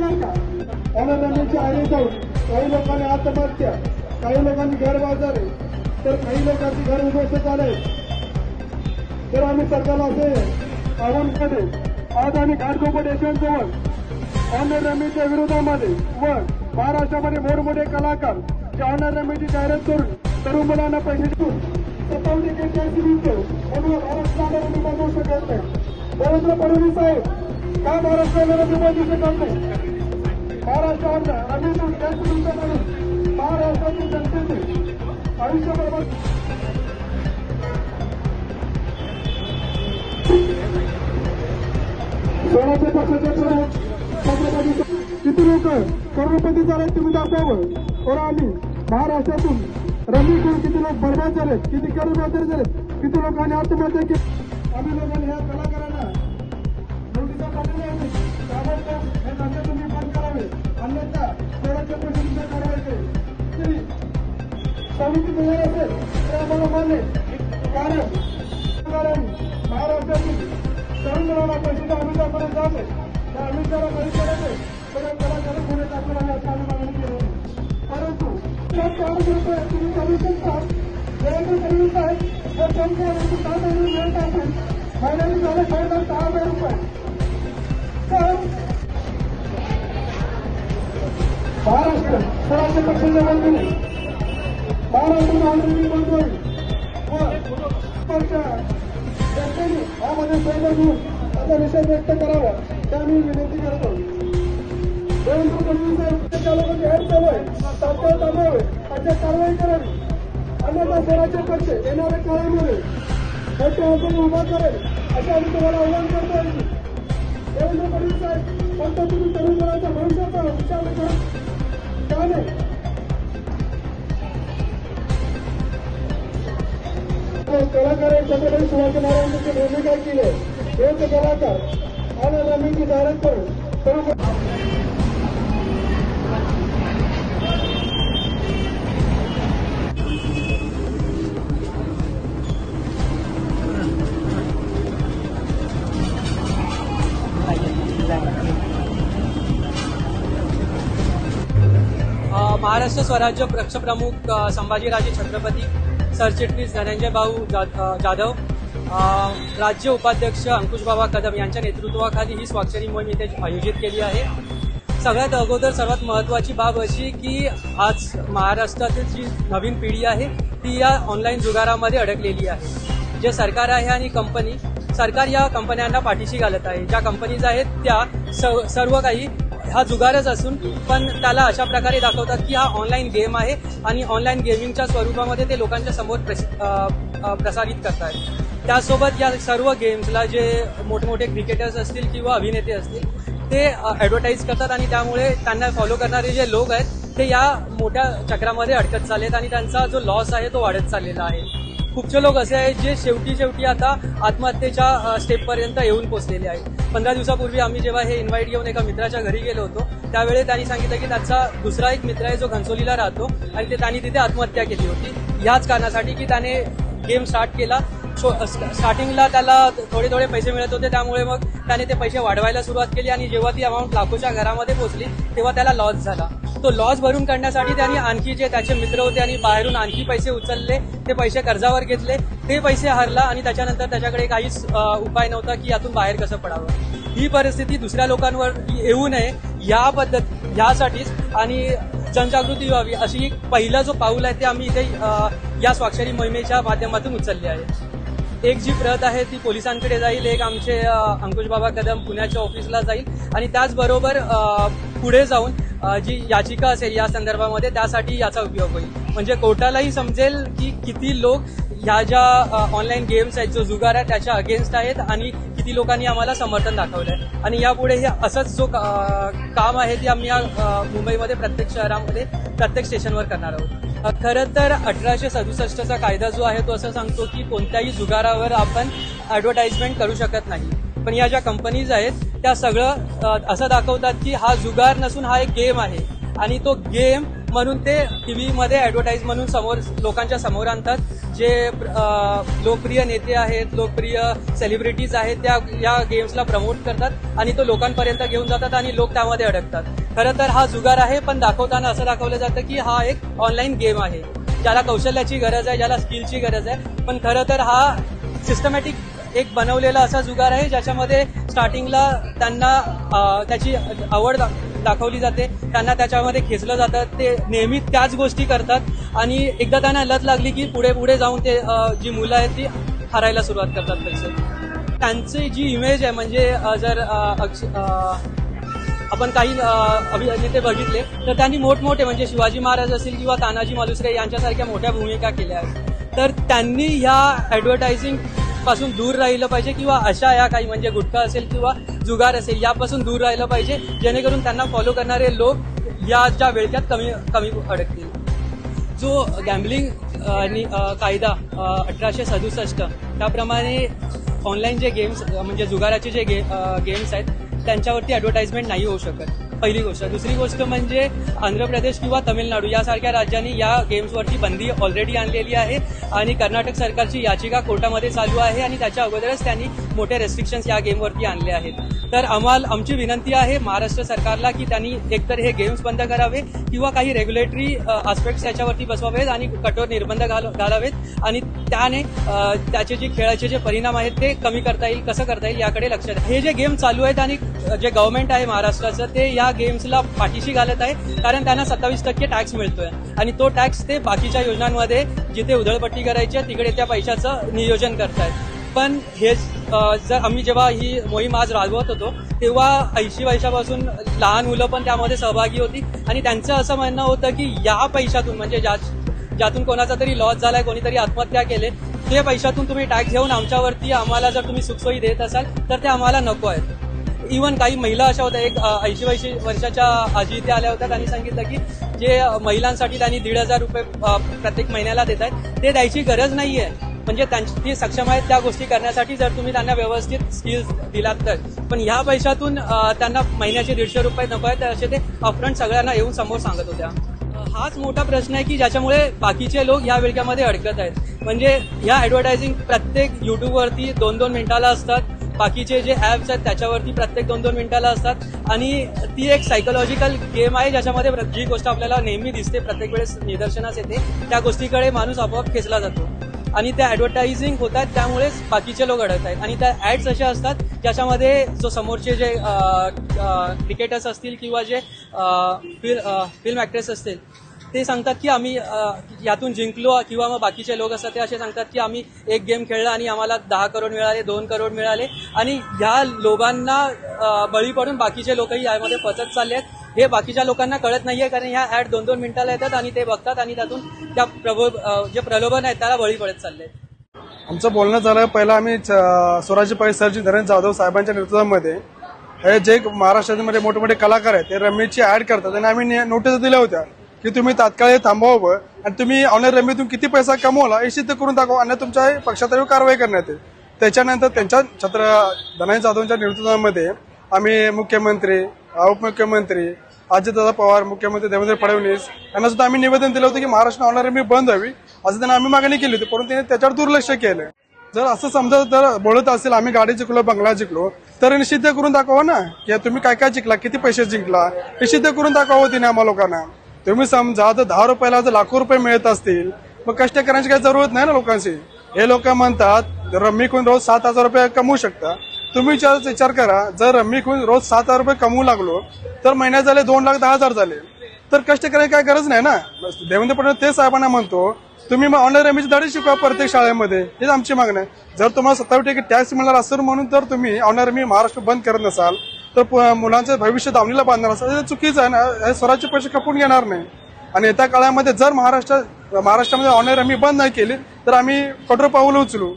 चालणार का? ऑनरमेंटची आयडी जाऊन काही लोकांनी आत्महत्या काही लोकांनी घर बाजारे तर काही लोकांची घर उद्ध्वस्त झाले. तर आम्ही सरकारला असे आव्हान करेल आज आम्ही घाटकोपट स्टेशनजवळ ऑनलाईन रमेशच्या विरोधामध्ये व महाराष्ट्रामध्ये मोठमोठे कलाकार जे ऑनलाईन रमेशची जाहिरात करून तरुण मुलांना पैसे देऊन स्वतःहून देखील टॅक्सी म्हणून महाराष्ट्राला आम्ही बघू शकत नाही देवेंद्र फडणवीस साहेब का महाराष्ट्राला रुपये देऊ शकत नाही महाराष्ट्र आमदार आम्ही म्हणून महाराष्ट्रातील जनतेचे आयुष्यभर स्वराज्य पक्षाचे प्रमुख छत्रपती किती लोक करोडपती झाले तुम्ही दाखवावं? बरं आम्ही महाराष्ट्रातून रमी करून किती लोक बर्बाद झाले किती करोडपती झाले किती लोकांनी आत्महत्या केली? आम्ही लोकांनी ह्या कला समिती मिळणार असेल तर आम्हाला मान्य कारण कारण महाराष्ट्रातील तरुण मुलांना पैसे अमितापर्यंत जाते त्या अमिताला काही करायचे तर त्याला त्याला पुढे टाकून आम्ही आता आम्ही मागणी केली होती. परंतु त्या चाळीस रुपये तुम्ही करू शकता देवेंद्र फडणवीस साहेब हे पंच वर्ष सात हजार मिळत असेल महिन्याने झाले साडेदहा सहा हजार रुपये तर महाराष्ट्र स्वराज्य पक्षाच्या बाजूने. महाराष्ट्र महाराष्ट्रीय बंद व पक्ष यामध्ये सहभाग घेऊन त्याचा विषय व्यक्त करावा त्या मी विनंती करतो. देवेंद्र फडणवीस साहेब लोकांची हेड चालू आहे. तात्काळ थांबवावे अशा कारवाई करावी. अन्यथा स्वराज्य पक्ष येणाऱ्या काळामध्ये मोठे अडचणी उभा करेल असे आम्ही तुम्हाला आव्हान करतो देवेंद्र फडणवीस साहेब फक्त तुम्ही तरुण मुलांच्या भविष्याचा विचार करा. कलाकारांच्याकडे शिवाजी महाराजांची भूमिका केली. आहे हे कलाकार आणि रमीची जाहिरात करून महाराष्ट्र स्वराज्य पक्षप्रमुख संभाजीराजे छत्रपती सरचिटणीस धनंजय भाऊ जाधव राज्य उपाध्यक्ष अंकुशबाबा कदम यांच्या नेतृत्वाखाली ही स्वाक्षरी मोहीम इथे आयोजित केली आहे. सगळ्यात अगोदर सर्वात महत्त्वाची बाब अशी की आज महाराष्ट्रातील जी नवीन पिढी आहे ती या ऑनलाईन जुगारामध्ये अडकलेली आहे. जे सरकार आहे आणि कंपनी सरकार या कंपन्यांना पाठीशी घालत आहे. ज्या कंपनीज आहेत त्या स- सर्व काही हा जुगारच असून पण त्याला अशा प्रकारे दाखवतात की हा ऑनलाईन गेम आहे आणि ऑनलाईन गेमिंगच्या स्वरूपामध्ये ते लोकांच्या समोर प्रस- प्रसारित करतात त्यासोबत या सर्व गेम्सला जे मोठमोठे क्रिकेटर्स असतील किंवा अभिनेते असतील ते ॲडव्हर्टाईज करतात आणि त्यामुळे त्यांना फॉलो करणारे जे लोक आहेत ते या मोठ्या चक्रामध्ये अडकत चाललेत आणि त्यांचा जो लॉस आहे तो वाढत चाललेला आहे. खूपसे लोक असे आहेत जे शेवटी शेवटी आता आत्महत्येच्या स्टेपपर्यंत येऊन पोचलेले आहेत. पंधरा दिवसापूर्वी आम्ही जेव्हा हे इन्व्हाइट घेऊन एका मित्राच्या घरी गेलो होतो त्यावेळी त्यांनी सांगितलं की त्याचा दुसरा एक मित्र आहे जो घनसोलीला राहतो आणि ते त्यांनी तिथे आत्महत्या केली होती. याच कारणासाठी की त्याने गेम स्टार्ट केला. स्टार्टिंगला त्याला थोडे थोडे पैसे मिळत होते त्यामुळे मग त्याने ते पैसे वाढवायला सुरुवात केली आणि जेव्हा ती अमाऊंट लाखोच्या घरामध्ये पोहोचली तेव्हा त्याला लॉस झाला. तो लॉस भरून काढण्यासाठी त्यांनी आणखी जे त्याचे मित्र होते आणि बाहेरून आणखी पैसे उचलले ते पैसे कर्जावर घेतले. ते पैसे हरला आणि त्याच्यानंतर त्याच्याकडे काहीच उपाय नव्हता की यातून बाहेर कसं पडावं. ही परिस्थिती दुसऱ्या लोकांवर येऊ नये या पद्धत यासाठीच आणि जनजागृती व्हावी अशी एक पहिला जो पाऊल आहे ते आम्ही इथे या स्वाक्षरी मोहिमेच्या माध्यमातून उचलले आहे. एक जी प्रत आहे ती पोलिसांकडे जाईल एक आमचे अंकुशबाबा कदम पुण्याच्या ऑफिसला जाईल आणि त्याचबरोबर पुढे जाऊन जी याचिका असेल या संदर्भामध्ये त्यासाठी याचा उपयोग होईल. म्हणजे कोर्टालाही समजेल की किती लोक ह्या ज्या ऑनलाईन गेम्स आहेत जो जुगार आहे त्याच्या अगेन्स्ट आहेत आणि किती लोकांनी आम्हाला समर्थन दाखवलं आहे आणि यापुढे हे असंच जो का- काम आहे ते आम्ही या, मुंबईमध्ये प्रत्येक शहरामध्ये प्रत्येक स्टेशनवर करणार आहोत. खरं तर अठराशे सदुसष्टचा कायदा जो आहे तो असं सांगतो की कोणत्याही जुगारावर आपण ॲडव्हर्टाइजमेंट करू शकत नाही. पण या ज्या कंपनीज आहेत त्या सगळं असं दाखवतात की हा जुगार नसून हा एक गेम आहे. आणि तो गेम म्हणून ते टी व्हीमध्ये ॲडव्हर्टाईज म्हणून समोर लोकांच्या समोर आणतात. जे लोकप्रिय नेते आहेत लोकप्रिय सेलिब्रिटीज आहेत त्या या गेम्सला प्रमोट करतात आणि तो लोकांपर्यंत घेऊन जातात आणि लोक त्यामध्ये अडकतात. खरं तर हा जुगार आहे पण दाखवताना असं दाखवलं जातं की हा एक ऑनलाईन गेम आहे. ज्याला कौशल्याची गरज आहे ज्याला स्किलची गरज आहे. पण खरं तर हा सिस्टमॅटिक एक बनवलेला असा जुगार आहे ज्याच्यामध्ये स्टार्टिंगला त्यांना त्याची आवड दाखवली जाते. त्यांना त्याच्यामध्ये खेचलं जातं. ते नेहमी त्याच गोष्टी करतात. आणि एकदा त्यांना लत लागली की पुढे पुढे जाऊन ते जी मुलं आहेत ती हरायला सुरुवात करतात पैसे. त्यांची जी इमेज आहे म्हणजे जर आपण काही अभिनेते बघितले तर त्यांनी मोठमोठे म्हणजे शिवाजी महाराज असतील किंवा तानाजी मालुसरे यांच्यासारख्या मोठ्या भूमिका केल्या आहेत. तर त्यांनी ह्या ॲडव्हर्टायझिंग पासून दूर राहिलं पाहिजे किंवा अशा या काही म्हणजे गुटखा असेल किंवा जुगार असेल यापासून दूर राहिलं पाहिजे जेणेकरून त्यांना फॉलो करणारे लोक या ज्या वेळक्यात कमी कमी अडकतील. जो गॅम्बलिंग आणि कायदा अठराशे सदुसष्ट त्याप्रमाणे ऑनलाईन जे गेम्स म्हणजे जुगाराचे जे गे गेम्स आहेत त्यांच्यावरती ॲडव्हर्टाइजमेंट नाही होऊ शकत. पहिली गोष्ट. दुसरी गोष्ट म्हणजे आंध्र प्रदेश किंवा तमिळनाडू यासारख्या राज्यांनी या गेम्सवरती बंदी ऑलरेडी आणलेली आहे आणि कर्नाटक सरकारची याचिका कोर्टामध्ये चालू आहे आणि त्याच्या अगोदरच त्यांनी मोठे रेस्ट्रिक्शन्स या गेमवरती आणले आहेत. तर आम्हाला आमची विनंती आहे महाराष्ट्र सरकारला की त्यांनी एकतर हे गेम्स बंद करावे किंवा काही रेग्युलेटरी आस्पेक्ट्स याच्यावरती बसवावेत आणि कठोर निर्बंध घाल घालावेत आणि त्याने त्याचे जे खेळाचे जे परिणाम आहेत ते कमी करता येईल कसं करता येईल याकडे लक्ष द्या. हे जे गेम चालू आहेत आणि जे गव्हर्नमेंट आहे महाराष्ट्राचं ते या गेम्सला पाठीशी घालत आहे कारण त्यांना सत्तावीस टक्के टॅक्स मिळतोय. आणि तो टॅक्स ते बाकीच्या योजनांमध्ये जिथे उधळपट्टी करायची आहे तिकडे त्या पैशाचं नियोजन करतायत. पण हे जर आम्ही जेव्हा ही मोहीम आज राबवत होतो तेव्हा ऐंशी वर्षापासून लहान मुलं पण त्यामध्ये सहभागी होती. आणि त्यांचं असं म्हणणं होतं की या पैशातून म्हणजे ज्या ज्यातून कोणाचा तरी लॉस झालाय कोणीतरी आत्महत्या केले ते पैशातून तुम्ही टॅक्स घेऊन आमच्यावरती आम्हाला जर तुम्ही सुखसोयी देत असाल तर ते आम्हाला नको आहेत. इवन काही महिला अशा होत्या एक ऐंशी वर्षी वर्षाच्या आजी इथे आल्या होत्या त्यांनी सांगितलं की जे महिलांसाठी त्यांनी दीड हजार रुपये प्रत्येक महिन्याला देत आहेत ते द्यायची गरज नाही आहे म्हणजे त्यांची ती सक्षम आहेत त्या गोष्टी करण्यासाठी जर तुम्ही त्यांना व्यवस्थित स्किल्स दिलात तर. पण ह्या पैशातून त्यांना महिन्याचे दीडशे रुपये नको आहेत तर असे ते अपफ्रंट सगळ्यांना येऊन समोर सांगत होत्या. हाच मोठा प्रश्न आहे की ज्याच्यामुळे बाकीचे लोक ह्या विळक्यामध्ये अडकत आहेत. म्हणजे ह्या ॲडव्हर्टायझिंग प्रत्येक युट्यूबवरती दोन दोन मिनिटाला असतात. बाकीचे जे ॲप्स आहेत त्याच्यावरती प्रत्येक दोन दोन मिनिटाला असतात. आणि ती एक सायकोलॉजिकल गेम आहे ज्याच्यामध्ये प्र- जी गोष्ट आपल्याला नेहमी दिसते प्रत्येक वेळेस निदर्शनास येते त्या गोष्टीकडे माणूस आपोआप खेचला जातो. आणि त्या ॲडव्हर्टायझिंग होत आहेत त्यामुळेच बाकीचे लोक अडत आहेत. आणि त्या ॲड्स अशा असतात ज्याच्यामध्ये जो समोरचे जे क्रिकेटर्स असतील किंवा जे फिल्म ॲक्ट्रेस असतील ते सांगतात की आम्ही यातून जिंकलो किंवा मग बाकीचे लोक असतात ते असे सांगतात की आम्ही एक गेम खेळला आणि आम्हाला दहा करोड मिळाले दोन करोड मिळाले. आणि ह्या लोभांना बळी पडून बाकीचे लोकही यामध्ये फसत चालले आहेत. हे बाकीच्या लोकांना कळत नाहीये कारण ह्या ऍड दोन दोन मिनिटाला येतात आणि ते बघतात आणि त्यातून त्या प्रबो जे प्रलोभन आहेत त्याला बळी पडत चालले आहेत. आमचं बोलणं झालं पहिलं आम्ही च- स्वराज्य पै सरजी नरेंद्र जाधव साहेबांच्या नेतृत्वामध्ये. हे जे महाराष्ट्रामध्ये मोठे मोठे कलाकार आहेत ते रमेशची ऍड करतात आणि आम्ही नोटीस दिल्या होत्या. की तुम्ही तात्काळ हे थांबवावं आणि तुम्ही ऑनलाईन रमीतून किती पैसा कमवला हे सिद्ध करून दाखवा. आणि तुमच्या पक्षातर्फे कारवाई करण्यात येईल. त्याच्यानंतर त्यांच्या छत्र धनंजय जाधवच्या नेतृत्वामध्ये आम्ही मुख्यमंत्री उपमुख्यमंत्री अजितदादा पवार मुख्यमंत्री देवेंद्र फडणवीस यांना सुद्धा आम्ही निवेदन दिलं होतं की महाराष्ट्र ऑनलाईन रमी बंद व्हावी. असं त्यांना आम्ही मागणी केली होती परंतु त्यांनी त्याच्यावर दुर्लक्ष केलं. जर असं समजा जर बोलत असेल आम्ही गाडी जिंकलो बंगला जिंकलो तर निषिद्ध सिद्ध करून दाखवा ना. की तुम्ही काय काय जिंकला किती पैसे जिंकला हे सिद्ध करून दाखवा तिने आम्हा लोकांना. तुम्ही समजा जर दहा रुपयाला जर लाखो रुपये मिळत असतील मग कष्ट करण्याची काही जरूरत नाही ना लोकांची. हे लोक म्हणतात रम्मी खून रोज सात हजार रुपये कमवू शकता तुम्ही विचार विचार करा जर रम्मी खून रोज सात हजार रुपये कमवू लागलो तर महिन्यात झाले दोन लाख दहा हजार झाले. तर कष्ट करायची काय गरज नाही ना? देवेंद्र फडणवीस ते साहेबांना म्हणतो तुम्ही मग ऑनलाईन रमीची धडे शिकवा प्रत्येक शाळेमध्ये. हेच आमची मागणी आहे. जर तुम्हाला सत्तावीस टक्के टॅक्स मिळणार असेल म्हणून तर तुम्ही ऑनलाईन रमी महाराष्ट्र बंद करत नसाल. तर प- मुलांचं भविष्य दावणीला बांधणार असं हे चुकीचं आहे ना. हे स्वराज्य पैसे खपून घेणार नाही. आणि येत्या काळामध्ये जर महाराष्ट्र महाराष्ट्रामध्ये ऑनलाईन आम्ही बंद नाही केली तर आम्ही कठोर पाऊल उचलू.